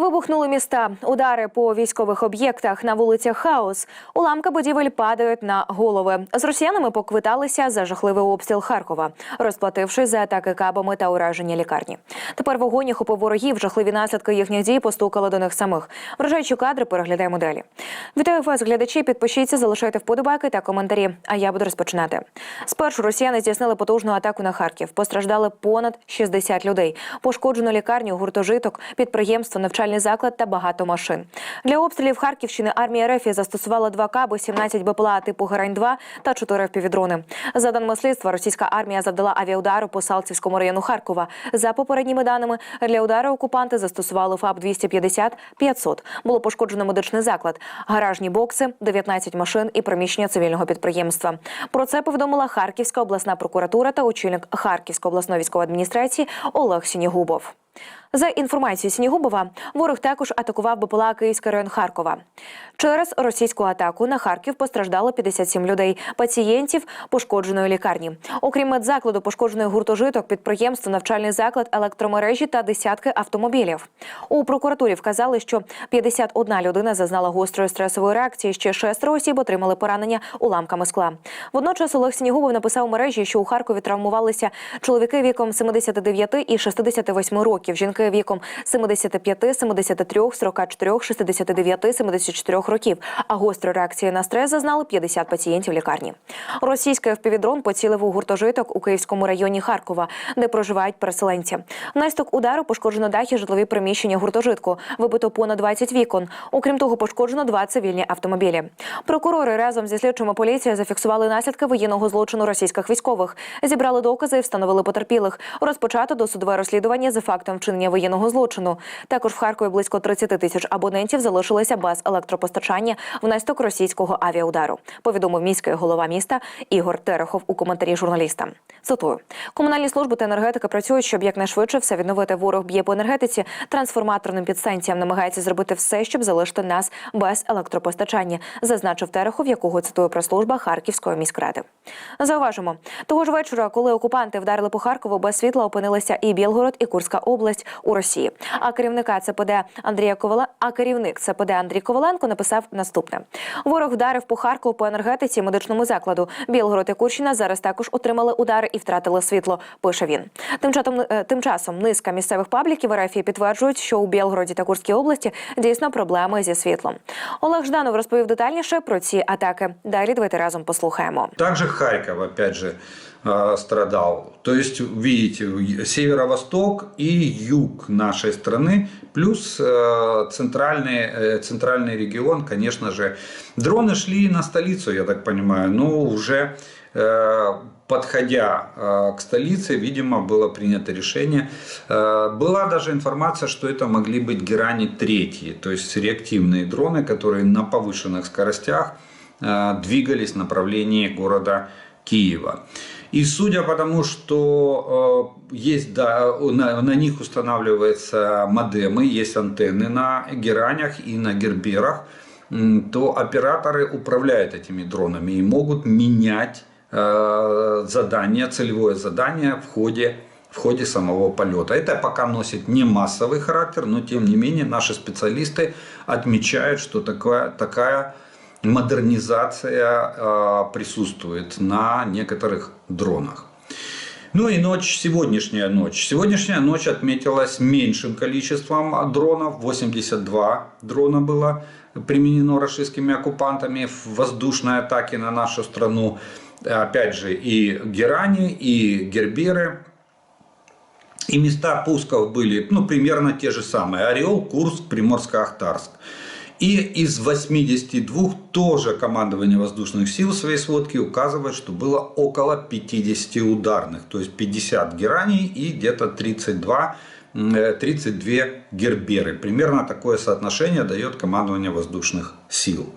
Вибухнули міста, удари по військових об'єктах на вулицях хаос. Уламки будівель падають на голови. З росіянами поквиталися за жахливий обстріл Харкова, розплатившись за атаки кабами та ураження лікарні. Тепер вогонь охопив ворогів. Жахливі наслідки їхніх дій постукали до них самих. Вражаючі кадри переглядаємо далі. Вітаю вас, глядачі. Підпишіться, залишайте вподобайки та коментарі. А я буду розпочинати. Спершу росіяни здійснили потужну атаку на Харків. Постраждали понад 60 людей. Пошкоджено лікарню, гуртожиток, підприємство, навчальний заклад та багато машин. Для обстрілів Харківщини армія РФ застосувала два каби, 17 БПЛА типу Герань-2 та 4 впівдрони. За даними слідства, російська армія завдала авіаудару по Салтівському району Харкова. За попередніми даними, для удару окупанти застосували ФАБ 250 500 Було пошкоджено медичний заклад, гаражні бокси, 19 машин і приміщення цивільного підприємства. Про це повідомила Харківська обласна прокуратура та очільник Харківської обласної військової адміністрації Олег Сінігубов. За інформацією Сінігубова, ворог також атакував БПЛА Київський район Харкова. Через російську атаку на Харків постраждало 57 людей, пацієнтів пошкодженої лікарні. Окрім медзакладу, пошкоджений гуртожиток, підприємство, навчальний заклад, електромережі та десятки автомобілів. У прокуратурі вказали, що 51 людина зазнала гострої стресової реакції. Ще шестеро осіб отримали поранення уламками скла. Водночас Олег Сінігубов написав у мережі, що у Харкові травмувалися чоловіки віком 79 і 68 років, жінки віком 75, 73, 44, 69, 74 років. А гострої реакції на стрес зазнали 50 пацієнтів лікарні. Російський впівдрон поцілив у гуртожиток у Київському районі Харкова, де проживають переселенці. Внаслідок удару пошкоджено дах і житлові приміщення гуртожитку. Вибито понад 20 вікон. Окрім того, пошкоджено два цивільні автомобілі. Прокурори разом зі слідчими поліції зафіксували наслідки воєнного злочину російських військових, зібрали докази і встановили потерпілих. Розпочато досудове розслідування за фактом вчинення воєнного злочину. Також в Харкові близько 30 тисяч абонентів залишилися без електропостачання внаслідок російського авіаудару. Повідомив міський голова міста Ігор Терехов у коментарі журналістам. Цитую: комунальні служби та енергетика працюють, щоб якнайшвидше все відновити. Ворог б'є по енергетиці, трансформаторним підстанціям намагається зробити все, щоб залишити нас без електропостачання, зазначив Терехов, якого цитує прес-служба Харківської міськради. Зауважимо, того ж вечора, коли окупанти вдарили по Харкову, без світла опинилися і Білгород, і Курська область у Росії. А керівника ЦПД Андрія Ковала, а керівник ЦПД Андрій Коваленко написав наступне: ворог вдарив по Харкову по енергетиці, медичному закладу. Білгород і Курщина зараз також отримали удари і втратили світло. Пише він. Тим часом, е, тим часом низка місцевих пабліків РФ підтверджують, що у Білгороді та Курській області дійсно проблеми зі світлом. Олег Жданов розповів детальніше про ці атаки. Далі давайте разом послухаємо. Также Харьков, опять же, страдал. То есть, видите, северо-восток и юг нашей страны, плюс э, центральный, э, центральный регион, конечно же. Дроны шли на столицу, я так понимаю, но уже э, подходя э, к столице, видимо, было принято решение. Э, Была даже информация, что это могли быть герани третьи, то есть реактивные дроны, которые на повышенных скоростях э, двигались в направлении города Киева. И судя по тому, что э, есть, да, на, на них устанавливаются модемы, есть антенны на геранях и на герберах, то операторы управляют этими дронами и могут менять э, задание, целевое задание в ходе в ходе самого полета. Это пока носит не массовый характер, но тем не менее наши специалисты отмечают, что такая, такая модернизация э, присутствует на некоторых дронах. Ну и ночь, сегодняшняя ночь. Сегодняшняя ночь отметилась меньшим количеством дронов. 82 дрона было применено российскими оккупантами в воздушной атаке на нашу страну. Опять же и Герани, и Герберы. И места пусков были ну, примерно те же самые. Орел, Курск, Приморско-Ахтарск. И из 82 тоже командование воздушных сил в своей сводке указывает, что было около 50 ударных. То есть 50 гераний и где-то 32 э, 32 герберы. Примерно такое соотношение дает командование воздушных сил.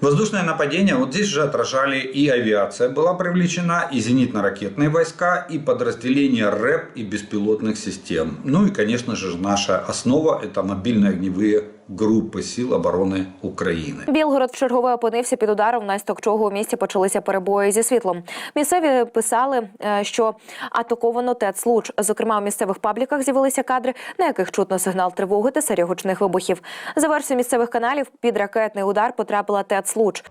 Воздушное нападение, вот здесь же отражали и авиация была привлечена, и зенитно-ракетные войска, и подразделения РЭП и беспилотных систем. Ну и, конечно же, наша основа это мобильные огневые группы сил обороны Украины. Білгород вчергове опинився під ударом, внаслідок чого у місті почалися перебої зі світлом. Місцеві писали, е, що атаковано ТЕЦ Луч. Зокрема, у місцевих пабліках з'явилися кадри, на яких чутно сигнал тривоги та серія гучних вибухів. За версією місцевих каналів, під ракетний удар потрапила ТЕЦ Луч.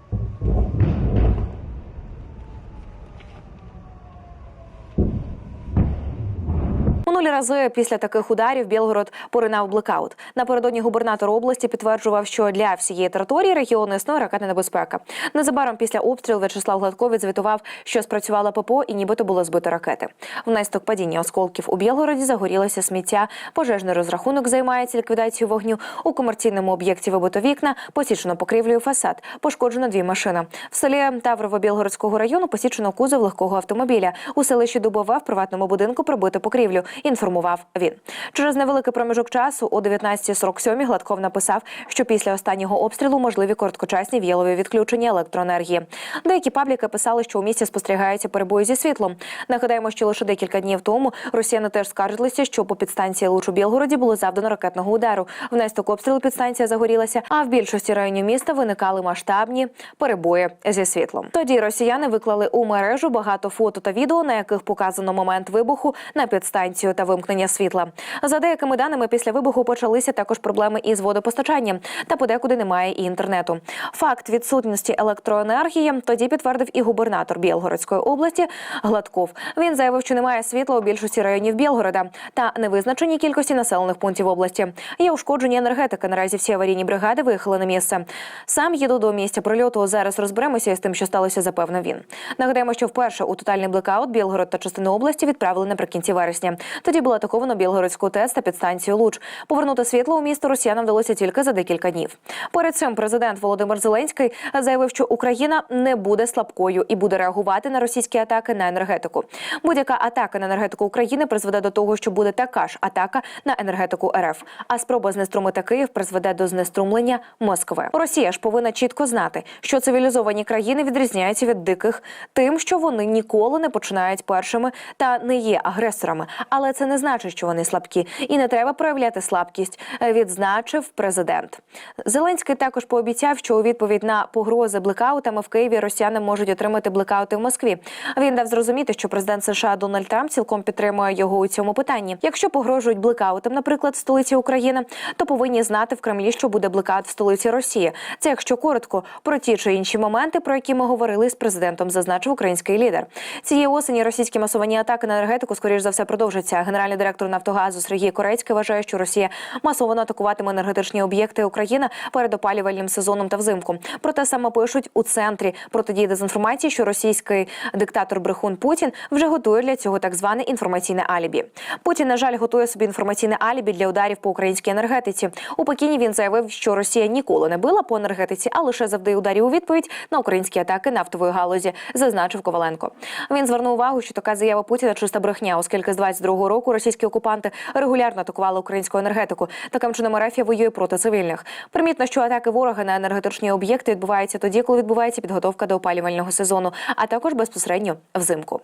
Минулі рази після таких ударів Білгород поринав блекаут. Напередодні губернатор області підтверджував, що для всієї території регіону існує ракетна небезпека. Незабаром після обстрілу В'ячеслав Гладко відзвітував, що спрацювала ППО і нібито було збито ракети. Внаслідок падіння осколків у Білгороді загорілося сміття. Пожежний розрахунок займається ліквідацією вогню. У комерційному об'єкті вибито вікна, посічено покрівлею фасад, пошкоджено дві машини. В селі Таврово-Білгородського району посічено кузов легкого автомобіля. У селищі Дубове в приватному будинку пробито покрівлю. Інформував він. Через невеликий проміжок часу о 19.47 Гладков написав, що після останнього обстрілу можливі короткочасні в'ялові відключення електроенергії. Деякі пабліки писали, що у місті спостерігаються перебої зі світлом. Нагадаємо, що лише декілька днів тому росіяни теж скаржилися, що по підстанції Луч у Білгороді було завдано ракетного удару. Внаслідок обстрілу підстанція загорілася, а в більшості районів міста виникали масштабні перебої зі світлом. Тоді росіяни виклали у мережу багато фото та відео, на яких показано момент вибуху на підстанцію та вимкнення світла. За деякими даними, після вибуху почалися також проблеми із водопостачанням, та подекуди немає і інтернету. Факт відсутності електроенергії тоді підтвердив і губернатор Білгородської області Гладков. Він заявив, що немає світла у більшості районів Білгорода та невизначеній кількості населених пунктів області. Є ушкодження енергетики. Наразі всі аварійні бригади виїхали на місце. Сам їду до місця прильоту. Зараз розберемося із тим, що сталося, запевнив він. Нагадаємо, що вперше у тотальний блекаут Білгород та частину області відправили наприкінці вересня. Тоді було атаковано Білгородську ТЕС та підстанцію Луч. Повернути світло у місто росіянам вдалося тільки за декілька днів. Перед цим президент Володимир Зеленський заявив, що Україна не буде слабкою і буде реагувати на російські атаки на енергетику. Будь-яка атака на енергетику України призведе до того, що буде така ж атака на енергетику РФ. А спроба знеструмити Київ призведе до знеструмлення Москви. Росія ж повинна чітко знати, що цивілізовані країни відрізняються від диких тим, що вони ніколи не починають першими та не є агресорами. Але це не значить, що вони слабкі, і не треба проявляти слабкість. е, Відзначив президент. Зеленський також пообіцяв, що у відповідь на погрози блекаутами в Києві росіяни можуть отримати блекаути в Москві. Він дав зрозуміти, що президент США Дональд Трамп цілком підтримує його у цьому питанні. Якщо погрожують блекаутом, наприклад, в столиці України, то повинні знати в Кремлі, що буде блекаут в столиці Росії. Це якщо коротко про ті чи інші моменти, про які ми говорили з президентом, зазначив український лідер. Цієї осені російські масовані атаки на енергетику скоріш за все продовжаться. Генеральний директор Нафтогазу Сергій Корецький вважає, що Росія масово атакуватиме енергетичні об'єкти України перед опалювальним сезоном та взимку. Проте саме пишуть у центрі протидії дезінформації, що російський диктатор брехун Путін вже готує для цього так зване інформаційне алібі. Путін, на жаль, готує собі інформаційне алібі для ударів по українській енергетиці. У Пекіні він заявив, що Росія ніколи не била по енергетиці, а лише завдає ударів у відповідь на українські атаки нафтової галузі, зазначив Коваленко. Він звернув увагу, що така заява Путіна чиста брехня, оскільки з 22-го року російські окупанти регулярно атакували українську енергетику. Таким чином РФ воює проти цивільних. Примітно, що атаки ворога на енергетичні об'єкти відбуваються тоді, коли відбувається підготовка до опалювального сезону, а також безпосередньо взимку.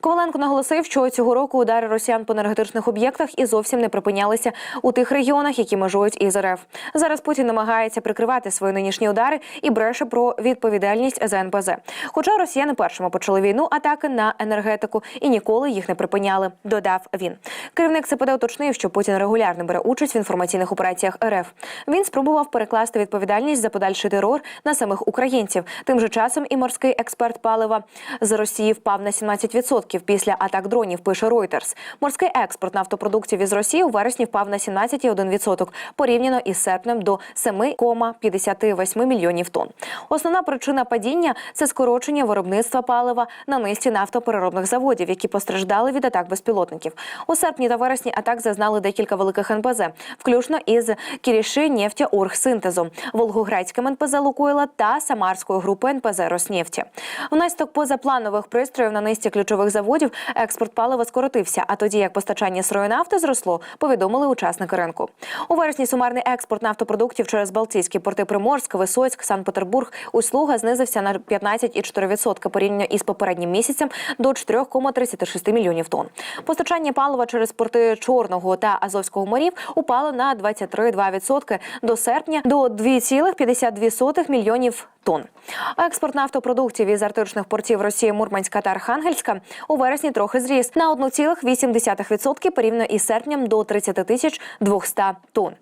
Коваленко наголосив, що цього року удари росіян по енергетичних об'єктах і зовсім не припинялися у тих регіонах, які межують із РФ. Зараз Путін намагається прикривати свої нинішні удари і бреше про відповідальність за НПЗ. Хоча росіяни першими почали війну атаки на енергетику і ніколи їх не припиняли. Додав він. Керівник ЦПД уточнив, що Путін регулярно бере участь в інформаційних операціях РФ. Він спробував перекласти відповідальність за подальший терор на самих українців. Тим же часом і морський експерт палива з Росії впав на 17% після атак дронів. Пише Reuters. Морський експорт нафтопродуктів із Росії у вересні впав на 17,1% порівняно із серпнем до 7,58 мільйонів тонн. Основна причина падіння це скорочення виробництва палива на низці нафтопереробних заводів, які постраждали від атак безпілотників. У серпні та вересні атак зазнали декілька великих НПЗ, включно із Кіріши нефтяоргсинтезу, Волгоградським НПЗ Лукойла та Самарською групою НПЗ Роснефті. Внаслідок позапланових пристроїв на низці ключових заводів експорт палива скоротився. А тоді як постачання сирої нафти зросло, повідомили учасники ринку. У вересні сумарний експорт нафтопродуктів через Балтійські порти Приморськ, Висоцьк, Санкт-Петербург, Услуга знизився на 15,4% порівняно із попереднім місяцем до 4,36 мільйонів тонн. Постачання палива через порти Чорного та Азовського морів упало на 23,2% до серпня до 2,52 мільйонів тонн. Експорт нафтопродуктів із арктичних портів Росії, Мурманська та Архангельська у вересні трохи зріс на 1,8% порівняно із серпням до 30 тисяч 200 тонн.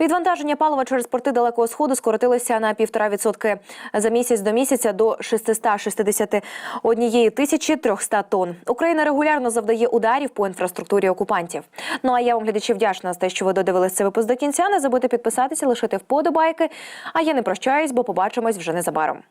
Відвантаження палива через порти Далекого Сходу скоротилося на 1,5% за місяць до місяця до 661 тисячі 300 тонн. Україна регулярно завдає ударів по інфраструктурі окупантів. Ну а я вам глядачі вдячна за те, що ви додивились цей випуск до кінця. Не забудьте підписатися, лишити вподобайки. А я не прощаюсь, бо побачимось вже незабаром.